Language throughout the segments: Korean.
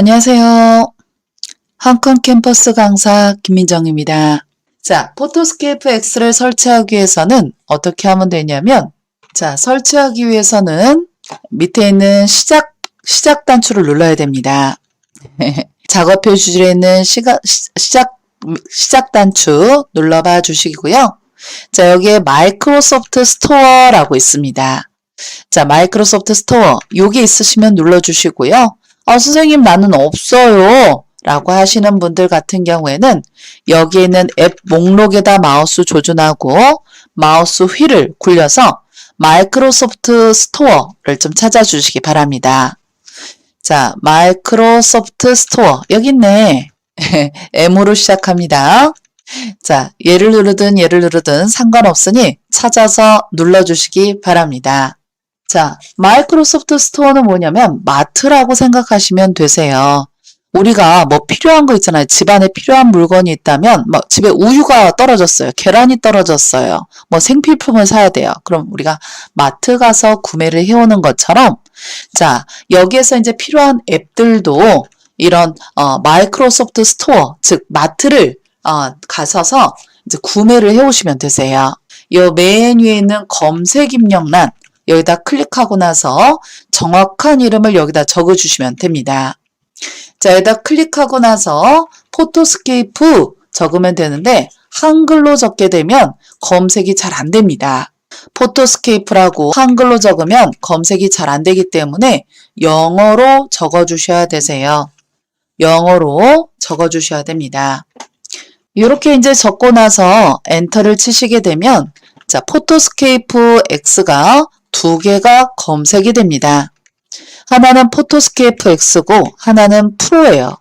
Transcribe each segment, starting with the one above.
안녕하세요. 한컨 캠퍼스 강사 김민정입니다. 자, 포토스케이프 X를 설치하기 위해서는 어떻게 하면 되냐면, 자, 설치하기 위해서는 밑에 있는 시작, 시작 단추를 눌러야 됩니다. 작업 표시줄에 있는 시가, 시- 시작, 시작 단추 눌러봐 주시고요. 자, 여기에 마이크로소프트 스토어라고 있습니다. 자, 마이크로소프트 스토어. 여기 있으시면 눌러주시고요. 아, 선생님, 나는 없어요. 라고 하시는 분들 같은 경우에는 여기에 있는 앱 목록에다 마우스 조준하고 마우스 휠을 굴려서 마이크로소프트 스토어를 좀 찾아주시기 바랍니다. 자, 마이크로소프트 스토어. 여기 있네. M으로 시작합니다. 자, 얘를 누르든 얘를 누르든 상관없으니 찾아서 눌러주시기 바랍니다. 자, 마이크로소프트 스토어는 뭐냐면 마트라고 생각하시면 되세요. 우리가 뭐 필요한 거 있잖아요. 집안에 필요한 물건이 있다면, 뭐 집에 우유가 떨어졌어요. 계란이 떨어졌어요. 뭐 생필품을 사야 돼요. 그럼 우리가 마트 가서 구매를 해오는 것처럼, 자, 여기에서 이제 필요한 앱들도 이런 어, 마이크로소프트 스토어, 즉 마트를 어, 가셔서 이제 구매를 해오시면 되세요. 이 메뉴에 있는 검색 입력란 여기다 클릭하고 나서 정확한 이름을 여기다 적어주시면 됩니다. 자, 여기다 클릭하고 나서 포토스케이프 적으면 되는데 한글로 적게 되면 검색이 잘 안 됩니다. 포토스케이프라고 한글로 적으면 검색이 잘 안 되기 때문에 영어로 적어주셔야 되세요. 영어로 적어주셔야 됩니다. 이렇게 이제 적고 나서 엔터를 치시게 되면 자, 포토스케이프 X가 두 개가 검색이 됩니다. 하나는 포토스케이프 X고 하나는 프로예요.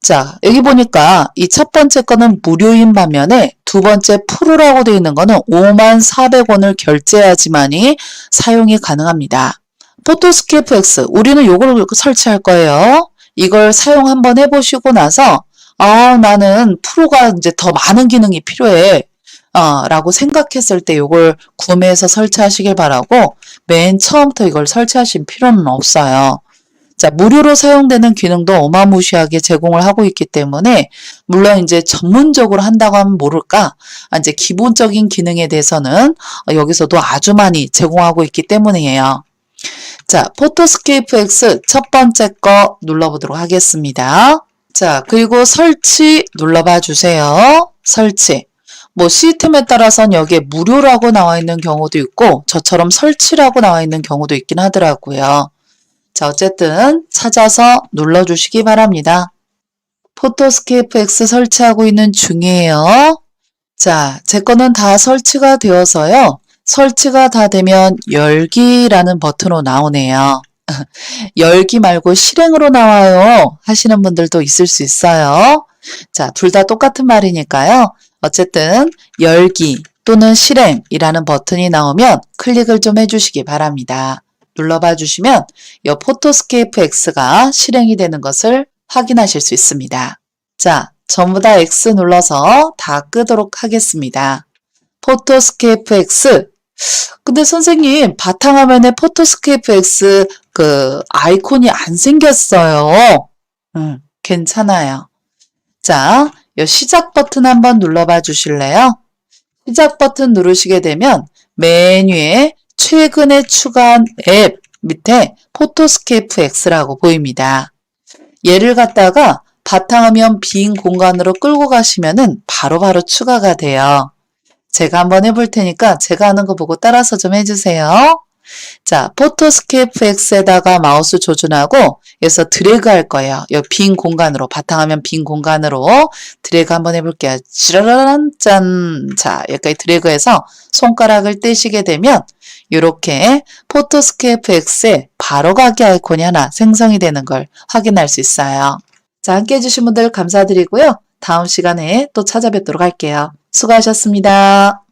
자, 여기 보니까 이 첫 번째 거는 무료인 반면에 두 번째 프로라고 되어 있는 거는 54,400원을 결제해야지만이 사용이 가능합니다. 포토스케이프 X, 우리는 요걸 설치할 거예요. 이걸 사용 한번 해보시고 나서 아, 나는 프로가 이제 더 많은 기능이 필요해. 어, 라고 생각했을 때 이걸 구매해서 설치하시길 바라고 맨 처음부터 이걸 설치하실 필요는 없어요. 자, 무료로 사용되는 기능도 어마무시하게 제공을 하고 있기 때문에 물론 이제 전문적으로 한다고 하면 모를까? 아, 이제 기본적인 기능에 대해서는 어, 여기서도 아주 많이 제공하고 있기 때문이에요. 자, 포토스케이프 X 첫 번째 거 눌러보도록 하겠습니다. 자, 그리고 설치 눌러봐 주세요. 설치. 뭐 시스템에 따라서는 여기에 무료라고 나와 있는 경우도 있고 저처럼 설치라고 나와 있는 경우도 있긴 하더라고요. 자, 어쨌든 찾아서 눌러주시기 바랍니다. 포토스케이프 X 설치하고 있는 중이에요. 자, 제 거는 다 설치가 되어서요. 설치가 다 되면 열기라는 버튼으로 나오네요. 열기 말고 실행으로 나와요 하시는 분들도 있을 수 있어요. 자, 둘 다 똑같은 말이니까요. 어쨌든 열기 또는 실행이라는 버튼이 나오면 클릭을 좀 해주시기 바랍니다. 눌러봐 주시면 이 포토스케이프 X가 실행이 되는 것을 확인하실 수 있습니다. 자, 전부 다 X 눌러서 다 끄도록 하겠습니다. 포토스케이프 X. 근데 선생님, 바탕화면에 포토스케이프 X 그 아이콘이 안 생겼어요. 음, 괜찮아요. 자, 이 시작 버튼 한번 눌러봐 주실래요? 시작 버튼 누르시게 되면 메뉴에 최근에 추가한 앱 밑에 포토스케이프 X라고 보입니다. 얘를 갖다가 바탕화면 빈 공간으로 끌고 가시면은 바로바로 추가가 돼요. 제가 한번 해볼 테니까 제가 하는 거 보고 따라서 좀 해주세요. 자, 포토스케이프 X에다가 마우스 조준하고 여기서 드래그 할 거예요. 이빈 공간으로, 바탕화면 빈 공간으로 드래그 한번 해볼게요. 찌라란 짠. 자, 여기까지 드래그해서 손가락을 떼시게 되면 이렇게 포토스케이프 X에 바로가기 아이콘이 하나 생성이 되는 걸 확인할 수 있어요. 자, 함께 해주신 분들 감사드리고요. 다음 시간에 또 찾아뵙도록 할게요. 수고하셨습니다.